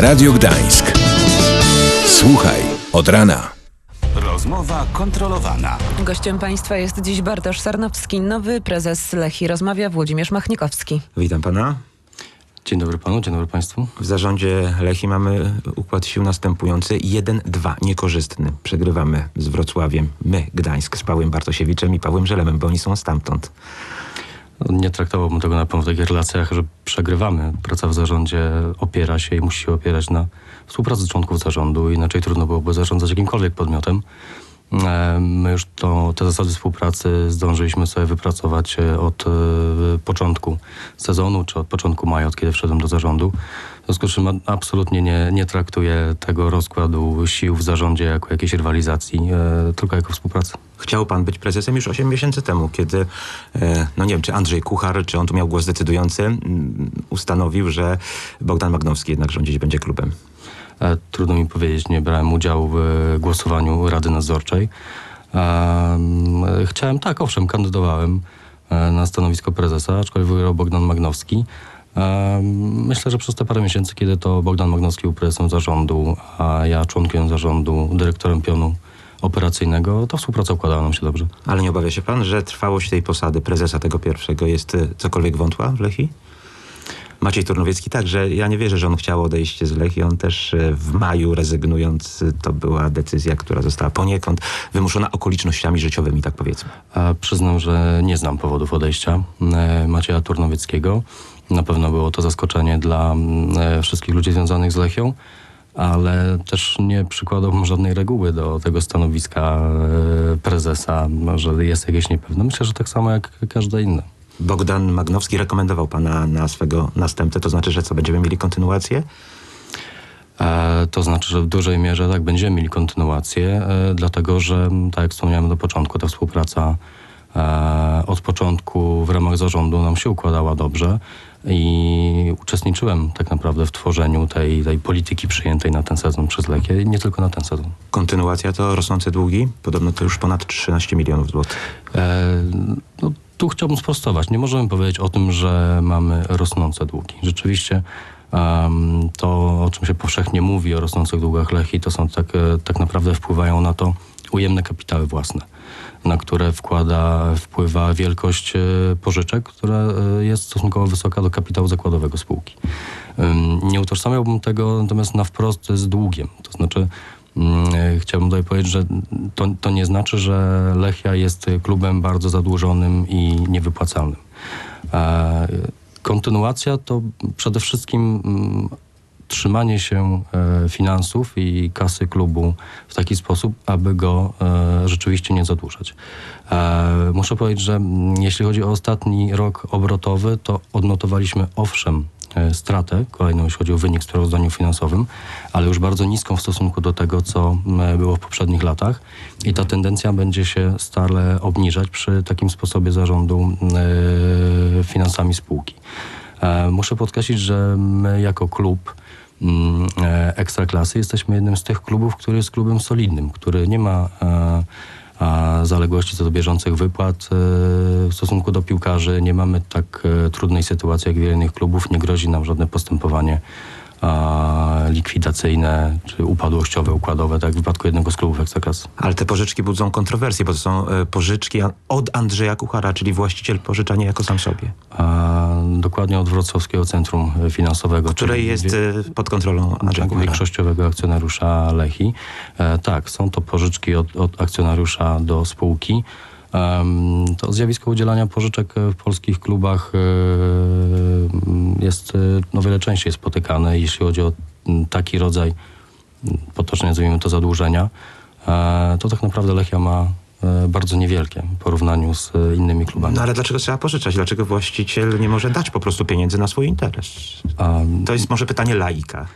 Radio Gdańsk. Słuchaj od rana. Rozmowa kontrolowana. Gościem państwa jest dziś Bartosz Sarnowski, nowy prezes Lechi. Rozmawia Włodzimierz Machnikowski. Witam pana. Dzień dobry panu, dzień dobry państwu. W zarządzie Lechi mamy układ sił następujący. 1-2, niekorzystny. Przegrywamy z Wrocławiem. My, Gdańsk, z Pawłem Bartosiewiczem i Pawłem Żelemem, bo oni są stamtąd. Nie traktowałbym tego na pewno w takich relacjach, że przegrywamy. Praca w zarządzie opiera się i musi się opierać na współpracy członków zarządu, inaczej trudno byłoby zarządzać jakimkolwiek podmiotem. E, My już to, te zasady współpracy zdążyliśmy sobie wypracować e, od e, początku sezonu, czy od początku maja, od kiedy wszedłem do zarządu. W związku z czym absolutnie nie, nie traktuję tego rozkładu sił w zarządzie jako jakiejś rywalizacji, e, tylko jako współpracy. Chciał pan być prezesem już 8 miesięcy temu, kiedy, e, no nie wiem, czy Andrzej Kuchar, czy on tu miał głos decydujący, ustanowił, że Bogdan Magnowski jednak rządzić będzie klubem. E, Trudno mi powiedzieć, nie brałem udziału w głosowaniu Rady Nadzorczej. Em, Chciałem, tak, owszem, kandydowałem na stanowisko prezesa, aczkolwiek wygrał Bogdan Magnowski. Myślę, że przez te parę miesięcy, kiedy to Bogdan Magnowski był prezesem zarządu, a ja członkiem zarządu, dyrektorem pionu operacyjnego, to współpraca układała nam się dobrze. Ale nie obawia się pan, że trwałość tej posady prezesa tego pierwszego jest e, cokolwiek wątła w Lechi? Maciej Turnowiecki także, ja nie wierzę, że on chciał odejść z Lechi. On też e, w maju rezygnując, e, to była decyzja, która została poniekąd wymuszona okolicznościami życiowymi, tak powiedzmy. A przyznam, że nie znam powodów odejścia e, Macieja Turnowieckiego. Na pewno było to zaskoczenie dla mm, e, wszystkich ludzi związanych z Lechią, ale też nie przykładałbym żadnej reguły do tego stanowiska e, prezesa, że jest jakieś niepewne. Myślę, że tak samo jak każde inne. Bogdan Magnowski rekomendował pana na swego następcę, to znaczy, że co, będziemy mieli kontynuację? E, To znaczy, że w dużej mierze tak będziemy mieli kontynuację, dlatego że, tak jak wspomniałem na początku, ta współpraca od początku w ramach zarządu nam się układała dobrze i uczestniczyłem tak naprawdę w tworzeniu tej, tej polityki przyjętej na ten sezon przez Lechię i nie tylko na ten sezon. Kontynuacja to rosnące długi? Podobno to już ponad 13 milionów złotych. E, no, tu chciałbym sprostować. Nie możemy powiedzieć o tym, że mamy rosnące długi. Rzeczywiście em, to, o czym się powszechnie mówi o rosnących długach Lechi, to są tak, e, tak naprawdę wpływają na to ujemne kapitały własne, na które wkłada, wpływa wielkość e, pożyczek, która e, jest stosunkowo wysoka do kapitału zakładowego spółki. Nie utożsamiałbym tego natomiast na wprost z długiem. To znaczy, Mm, e, Chciałbym tutaj powiedzieć, że to, to nie znaczy, że Lechia jest klubem bardzo zadłużonym i niewypłacalnym. Kontynuacja to przede wszystkim mm, trzymanie się e, finansów i kasy klubu w taki sposób, aby go e, rzeczywiście nie zadłużać. E, Muszę powiedzieć, że jeśli chodzi o ostatni rok obrotowy, to odnotowaliśmy owszem stratę, kolejną jeśli chodzi o wynik w sprawozdaniu finansowym, ale już bardzo niską w stosunku do tego, co było w poprzednich latach. I ta tendencja będzie się stale obniżać przy takim sposobie zarządu finansami spółki. Muszę podkreślić, że my jako klub Ekstraklasy jesteśmy jednym z tych klubów, który jest klubem solidnym, który nie ma e, zaległości co do bieżących wypłat e, w stosunku do piłkarzy. Nie mamy tak e, trudnej sytuacji jak wiele innych klubów. Nie grozi nam żadne postępowanie likwidacyjne czy upadłościowe, układowe, tak jak w wypadku jednego z klubów Ekstraklasy. Ale te pożyczki budzą kontrowersje, bo to są e, pożyczki od Andrzeja Kuchara, czyli właściciel pożycza niejako sam sobie, A, dokładnie od Wrocławskiego Centrum Finansowego. które jest wie- e, pod kontrolą Andrzeja tak, Kuchara. większościowego akcjonariusza Lechi. E, tak, są to pożyczki od, od akcjonariusza do spółki. To zjawisko udzielania pożyczek e, w polskich klubach e, m, jest e, no, wiele częściej spotykane, jeśli chodzi o m, taki rodzaj, m, potocznie nazwijmy to zadłużenia, to tak naprawdę Lechia ma bardzo niewielkie w porównaniu z innymi klubami. No ale dlaczego trzeba pożyczać? Dlaczego właściciel nie może dać po prostu pieniędzy na swój interes? To jest może pytanie laika.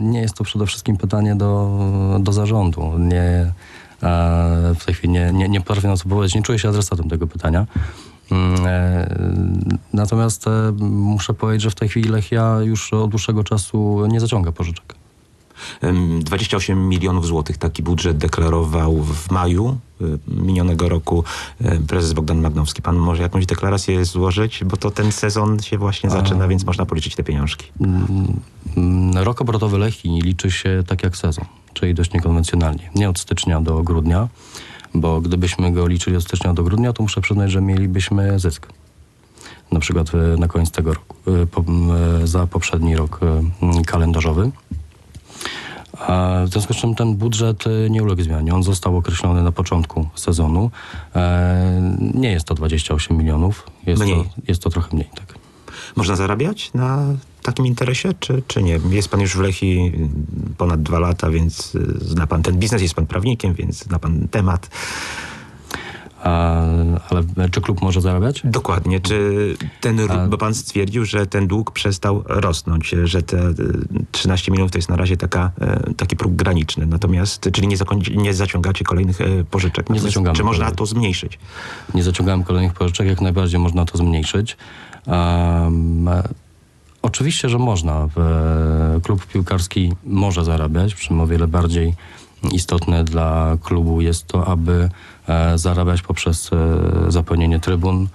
Nie jest to przede wszystkim pytanie do, do zarządu. Nie, w tej chwili nie, nie, nie potrafię na to powiedzieć, nie czuję się adresatem tego pytania. Mm, e, Natomiast e, muszę powiedzieć, że w tej chwili Lechia już od dłuższego czasu nie zaciąga pożyczek. Em, 28 milionów złotych taki budżet deklarował w maju y, minionego roku y, prezes Bogdan Magnowski. Pan może jakąś deklarację złożyć, bo to ten sezon się właśnie zaczyna, więc można policzyć te pieniążki. Mm, Rok obrotowy Lechii liczy się tak jak sezon, czyli dość niekonwencjonalnie. Nie od stycznia do grudnia, bo gdybyśmy go liczyli od stycznia do grudnia, to muszę przyznać, że mielibyśmy zysk. Na przykład e, na koniec tego roku, e, e, za poprzedni rok e, kalendarzowy. W związku z czym ten budżet e, nie uległ zmianie. On został określony na początku sezonu. E, nie jest to 28 milionów, jest, Mniej. to, jest to trochę mniej. Tak. Można zarabiać na takim interesie, czy, czy nie? Jest pan już w Lechii ponad dwa lata, więc y, zna pan ten biznes, jest pan prawnikiem, więc zna pan temat. Ale czy klub może zarabiać? Dokładnie. Czy ten, bo pan stwierdził, że ten dług przestał rosnąć, że te y, 13 milionów to jest na razie taka, y, taki próg graniczny. Natomiast, czyli nie, nie zaciągacie kolejnych y, pożyczek. Natomiast zaciągamy Czy można to zmniejszyć? Nie zaciągałem kolejnych pożyczek, jak najbardziej można to zmniejszyć. Um, e, oczywiście, że można. E, Klub piłkarski może zarabiać, przy o wiele bardziej istotne dla klubu jest to, aby e, zarabiać poprzez e, zapełnienie trybun,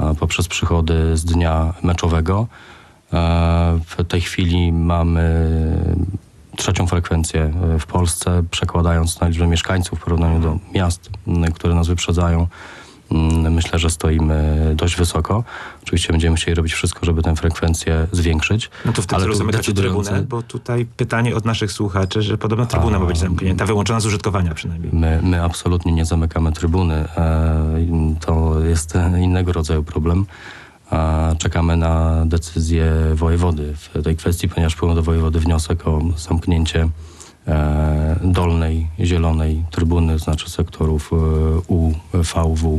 e, poprzez przychody z dnia meczowego. W tej chwili mamy trzecią frekwencję w Polsce, przekładając na liczbę mieszkańców w porównaniu do miast, które nas wyprzedzają. Mm, Myślę, że stoimy dość wysoko. Oczywiście będziemy chcieli robić wszystko, żeby tę frekwencję zwiększyć. No to w tym ale celu tu zamykacie decydujący- trybunę, bo tutaj pytanie od naszych słuchaczy, że podobno trybuna ma być zamknięta, wyłączona z użytkowania przynajmniej. My, my absolutnie nie zamykamy trybuny. E, To jest innego rodzaju problem. E, Czekamy na decyzję wojewody w tej kwestii, ponieważ wpłynął do wojewody wniosek o zamknięcie e, dolnej, zielonej trybuny, znaczy sektorów U, V, W.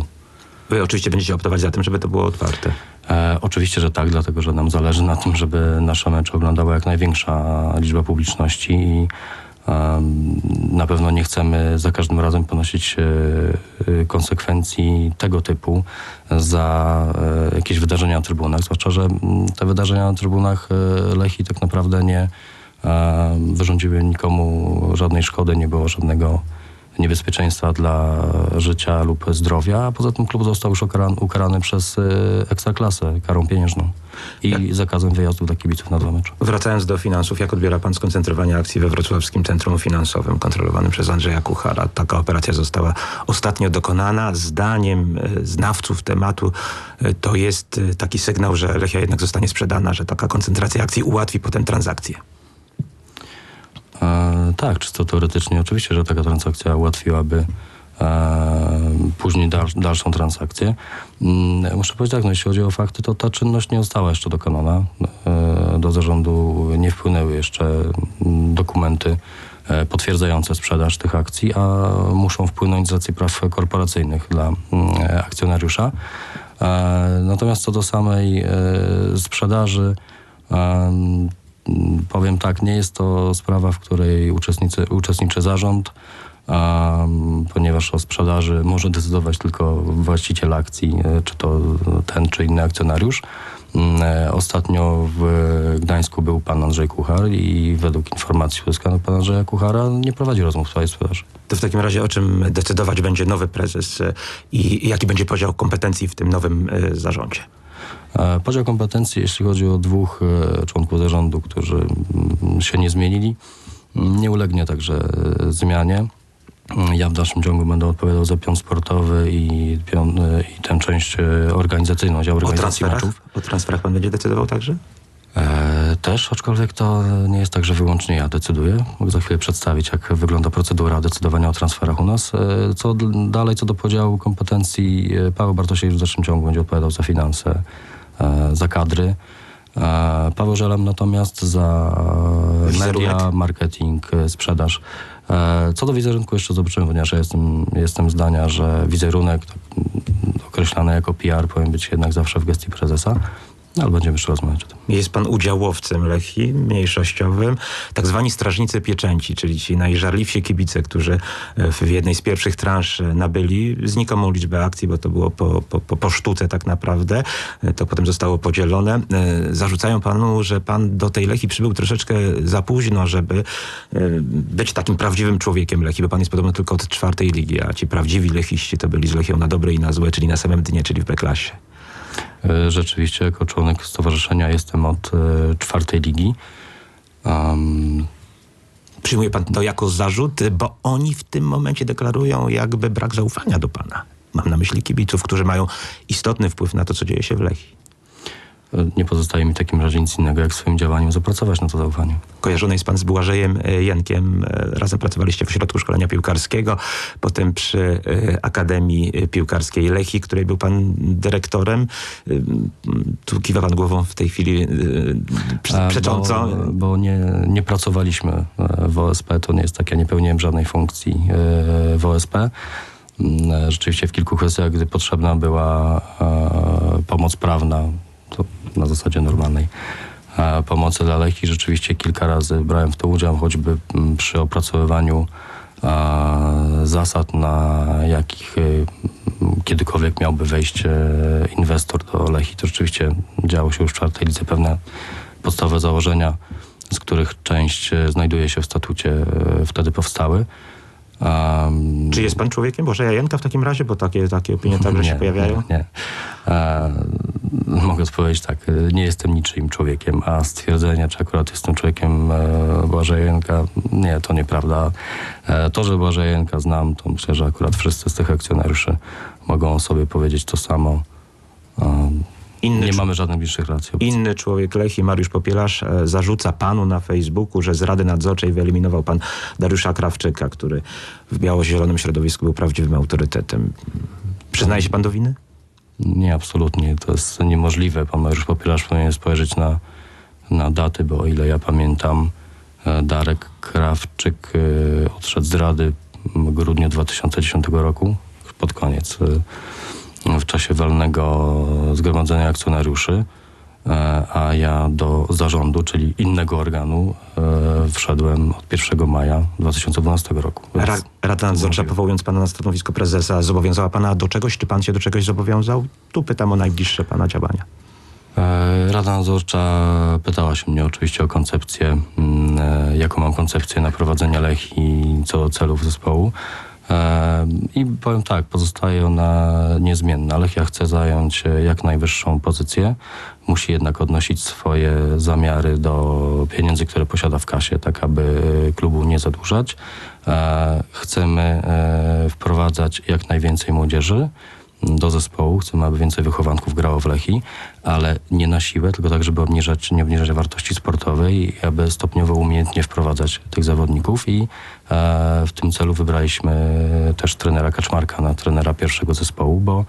Wy oczywiście będziecie optować za tym, żeby to było otwarte. E, oczywiście, że tak, dlatego że nam zależy na tym, żeby nasze mecze oglądała jak największa liczba publiczności i na pewno nie chcemy za każdym razem ponosić e, e, konsekwencji tego typu za e, jakieś wydarzenia na trybunach, zwłaszcza, że te wydarzenia na trybunach Lechii tak naprawdę nie wyrządziły nikomu żadnej szkody, nie było żadnego niebezpieczeństwa dla życia lub zdrowia, a poza tym klub został już ukarany, ukarany przez y, Ekstraklasę karą pieniężną i zakazem wyjazdu dla kibiców na dwa mecze. Wracając do finansów, jak odbiera pan skoncentrowanie akcji we Wrocławskim Centrum Finansowym kontrolowanym przez Andrzeja Kuchara? Taka operacja została ostatnio dokonana. Zdaniem e, znawców tematu e, to jest e, taki sygnał, że Lechia jednak zostanie sprzedana, że taka koncentracja akcji ułatwi potem transakcję. Tak, czysto teoretycznie oczywiście, że taka transakcja ułatwiłaby e, później dal, dalszą transakcję. Mm, muszę powiedzieć tak, no, jeśli chodzi o fakty, to ta czynność nie została jeszcze dokonana. E, do zarządu nie wpłynęły jeszcze mm, dokumenty e, potwierdzające sprzedaż tych akcji, a muszą wpłynąć z racji praw korporacyjnych dla mm, akcjonariusza. Natomiast co do samej sprzedaży, Powiem tak, nie jest to sprawa, w której uczestnicy, uczestniczy zarząd, ponieważ o sprzedaży może decydować tylko właściciel akcji, e, czy to ten, czy inny akcjonariusz. Mm, e, Ostatnio w Gdańsku był pan Andrzej Kuchar i według informacji uzyskanych pana Andrzeja Kuchara nie prowadzi rozmów w sprawie sprzedaży. To w takim razie o czym decydować będzie nowy prezes e, i jaki będzie podział kompetencji w tym nowym zarządzie? E, Podział kompetencji, jeśli chodzi o dwóch e, członków zarządu, którzy mm, się nie zmienili, mm, nie ulegnie także e, zmianie. Mm, Ja w dalszym ciągu będę odpowiadał za pion sportowy i, pion, i tę część organizacyjną, dział O organizacji transferach? meczów. O transferach pan będzie decydował także? E, też, aczkolwiek to nie jest tak, że wyłącznie ja decyduję. Mogę za chwilę przedstawić, jak wygląda procedura decydowania o transferach u nas. E, co dalej, co do podziału kompetencji, e, Paweł Bartosiewicz w dalszym ciągu będzie odpowiadał za finanse, za kadry. Paweł Żelem natomiast za media, marketing, sprzedaż. Co do wizerunku jeszcze zobaczymy, ponieważ ja jestem, jestem zdania, że wizerunek tak, mm, określany jako PR powinien być jednak zawsze w gestii prezesa, ale będziemy jeszcze rozmawiać o tym. Jest pan udziałowcem Lechii, mniejszościowym, tak zwani strażnicy pieczęci, czyli ci najżarliwsi kibice, którzy e, w jednej z pierwszych transz e, nabyli znikomą liczbę akcji, bo to było po, po, po, sztuce tak naprawdę. E, To potem zostało podzielone. Zarzucają panu, że pan do tej Lechii przybył troszeczkę za późno, żeby być takim prawdziwym człowiekiem Lechii, bo pan jest podobno tylko od czwartej ligi, a ci prawdziwi Lechiści to byli z Lechią na dobre i na złe, czyli na samym dnie, czyli w B-klasie. E, Rzeczywiście, jako członek stowarzyszenia jestem od e, czwartej ligi. Em, Przyjmuje pan to jako zarzut, bo oni w tym momencie deklarują jakby brak zaufania do pana. Mam na myśli kibiców, którzy mają istotny wpływ na to, co dzieje się w Lechii. Nie pozostaje mi w takim razie nic innego, jak swoim działaniem zapracować na to zaufanie. Kojarzony jest pan z Błażejem e, Jankiem. E, Razem pracowaliście w Ośrodku Szkolenia Piłkarskiego, potem przy e, Akademii Piłkarskiej Lechii, której był pan dyrektorem. Tu kiwa pan głową w tej chwili prze- przecząco. Bo, bo nie, nie pracowaliśmy w OSP, to nie jest tak, ja nie pełniłem żadnej funkcji w OSP. Mm, Rzeczywiście w kilku kwestiach, gdy potrzebna była e, pomoc prawna, na zasadzie normalnej e, pomocy dla Lechii, rzeczywiście kilka razy brałem w to udział, choćby mm, przy opracowywaniu e, zasad, na jakich e, kiedykolwiek miałby wejść inwestor do Lechii. To rzeczywiście działo się już w czwartej lidze pewne podstawowe założenia, z których część znajduje się w statucie, wtedy powstały. Um, Czy jest pan człowiekiem Błażeja Janka w takim razie? Bo takie, takie opinie także się pojawiają. Nie, nie. E, mogę odpowiedzieć tak, e, nie jestem niczyim człowiekiem, a stwierdzenie, czy akurat jestem człowiekiem e, Błażeja Janka, nie, to nieprawda. E, to, że Błażeja Janka znam, to myślę, że akurat wszyscy z tych akcjonariuszy mogą sobie powiedzieć to samo. E, Inny nie mamy żadnych bliższych racji. Inny człowiek Lechii, Mariusz Popielarz, zarzuca panu na Facebooku, że z Rady Nadzorczej wyeliminował pan Dariusza Krawczyka, który w biało-zielonym środowisku był prawdziwym autorytetem. Przyznaje się pan do winy? Nie, absolutnie. To jest niemożliwe. Pan Mariusz Popielarz powinien spojrzeć na, na daty, bo o ile ja pamiętam, e, Darek Krawczyk e, odszedł z Rady w grudniu 2010 roku, pod koniec, e, w czasie walnego zgromadzenia akcjonariuszy, a ja do zarządu, czyli innego organu, e, wszedłem od 1 maja 2012 roku. Ra- Rada Nadzorcza, powołując pana na stanowisko prezesa, zobowiązała pana do czegoś? Czy pan się do czegoś zobowiązał? Tu pytam o najbliższe pana działania. E, Rada Nadzorcza pytała się mnie oczywiście o koncepcję, mm, e, jaką mam koncepcję na prowadzenie Lechii co do celów zespołu. I powiem tak, pozostaje ona niezmienna. Lechia chce zająć e, jak najwyższą pozycję. Musi jednak odnosić swoje zamiary do pieniędzy, które posiada w kasie, tak aby klubu nie zadłużać. E, Chcemy e, wprowadzać jak najwięcej młodzieży do zespołu. Chcemy, aby więcej wychowanków grało w Lechii, ale nie na siłę, tylko tak, żeby obniżać, nie obniżać wartości sportowej aby stopniowo umiejętnie wprowadzać tych zawodników i e, w tym celu wybraliśmy też trenera Kaczmarka na trenera pierwszego zespołu, bo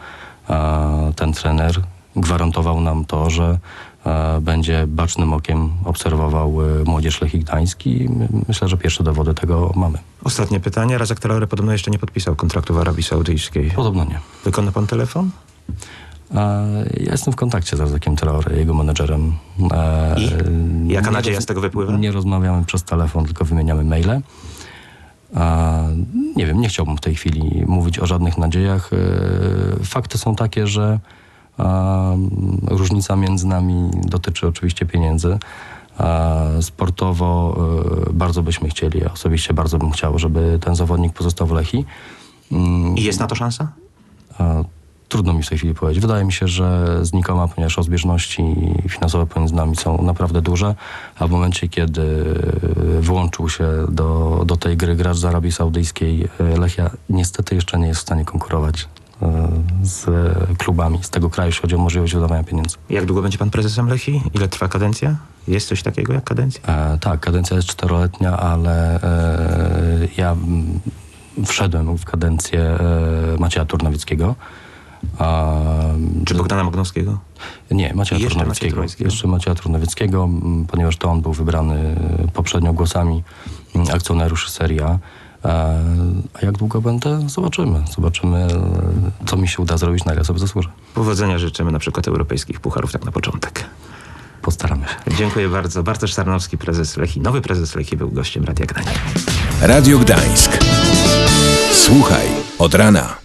e, ten trener gwarantował nam to, że będzie bacznym okiem obserwował e, młodzież Lechii Gdańsk i my- myślę, że pierwsze dowody tego mamy. Ostatnie pytanie. Razak Traore podobno jeszcze nie podpisał kontraktu w Arabii Saudyjskiej. Podobno nie. Wykona pan telefon? E, Ja jestem w kontakcie z Arzakiem Traore, jego menedżerem. E, I? Jaka nie nadzieja z tego wypływa? Nie rozmawiamy przez telefon, tylko wymieniamy maile. E, Nie wiem, nie chciałbym w tej chwili mówić o żadnych nadziejach. E, Fakty są takie, że e, różnica między nami dotyczy oczywiście pieniędzy. E, Sportowo e, bardzo byśmy chcieli, ja osobiście bardzo bym chciał, żeby ten zawodnik pozostał w Lechii. Mm, I jest na to szansa? Trudno mi w tej chwili powiedzieć. Wydaje mi się, że znikoma, ponieważ rozbieżności finansowe pomiędzy nami są naprawdę duże, a w momencie, kiedy włączył się do, do tej gry gracz z Arabii Saudyjskiej, e, Lechia niestety jeszcze nie jest w stanie konkurować e, z klubami z tego kraju, jeśli chodzi o możliwość wydawania pieniędzy. Jak długo będzie pan prezesem Lechii? Ile trwa kadencja? Jest coś takiego jak kadencja? E, tak, kadencja jest czteroletnia, ale e, ja wszedłem w kadencję e, Macieja Turnowieckiego. A, Czy Bogdana Mognowskiego? Nie, Macieja Jeszcze Trudnowickiego. Jeszcze Macieja Trudnowieckiego, m, ponieważ to on był wybrany poprzednio głosami akcjonariuszy Seria. A jak długo będę? Zobaczymy. Zobaczymy, co mi się uda zrobić, na ile sobie zasłużę. Powodzenia życzymy na przykład europejskich pucharów tak na początek. Postaramy się. Dziękuję bardzo. Bartosz Sarnowski, prezes Lechii, nowy prezes Lechii był gościem Radia Gdańsk. Radio Gdańsk. Słuchaj od rana.